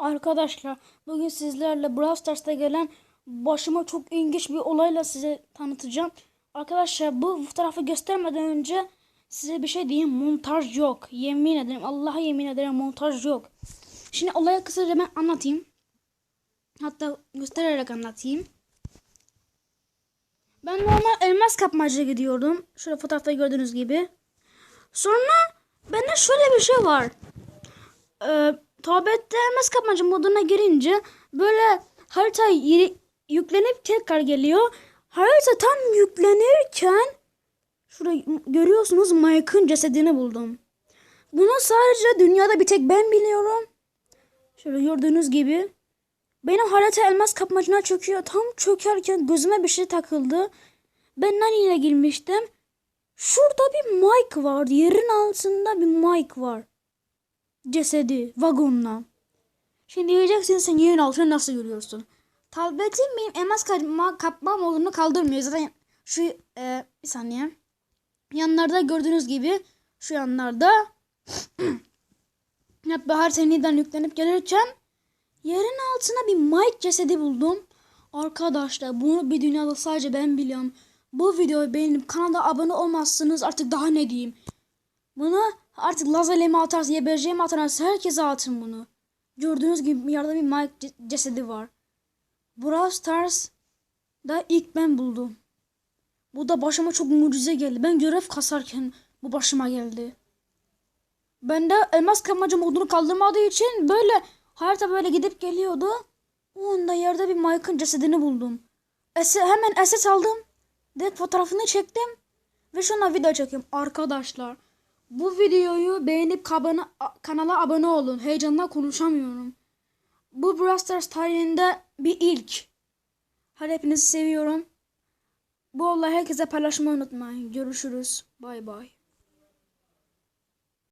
Arkadaşlar bugün sizlerle Brawl Stars'ta gelen başıma çok ilginç bir olayla size tanıtacağım. Arkadaşlar bu fotoğrafı göstermeden önce size bir şey diyeyim montaj yok. Yemin ederim Allah'a yemin ederim montaj yok. Şimdi olayı kısaca ben anlatayım. Hatta göstererek anlatayım. Ben normal elmas kapmaca gidiyordum. Şöyle fotoğrafta gördüğünüz gibi. Sonra bende şöyle bir şey var. Ee, tablette elmas kapmaca moduna girince böyle harita yüklenip tekrar geliyor. Harita tam yüklenirken şurada görüyorsunuz Mike'ın cesedini buldum. Bunu sadece dünyada bir tek ben biliyorum. Şöyle gördüğünüz gibi. Benim harita elmas kapmacına çöküyor. Tam çökerken gözüme bir şey takıldı. Ben Nani girmiştim. Şurada bir Mike var. Yerin altında bir Mike var. Cesedi vagonla. Şimdi diyeceksin sen yerin altını nasıl görüyorsun? Tabletim benim elmas kapma, kapma modunu kaldırmıyor. Zaten şu e, bir saniye. Yanlarda gördüğünüz gibi şu yanlarda bahar seniden yüklenip gelirken yerin altına bir Mike cesedi buldum. Arkadaşlar bunu bir dünyada sadece ben biliyorum. Bu videoyu beğenip kanala abone olmazsınız artık daha ne diyeyim. Bunu artık lazerleme atarsa YBC'me atarsa herkese atın bunu. Gördüğünüz gibi yerde bir Mike ce- cesedi var. Brawl Stars da ilk ben buldum. Bu da başıma çok mucize geldi. Ben görev kasarken bu başıma geldi. Ben de elmas kapmaca modunu kaldırmadığı için böyle harita böyle gidip geliyordu. O anda yerde bir Mike'ın cesedini buldum. Ese, hemen SS aldım. Direkt fotoğrafını çektim. Ve şu anda video çekiyorum. Arkadaşlar bu videoyu beğenip kabana, kanala abone olun. Heyecanla konuşamıyorum. Bu Brawl Stars tarihinde bir ilk. Hadi hepinizi seviyorum. Bu olayı herkese paylaşmayı unutmayın. Görüşürüz. Bay bay.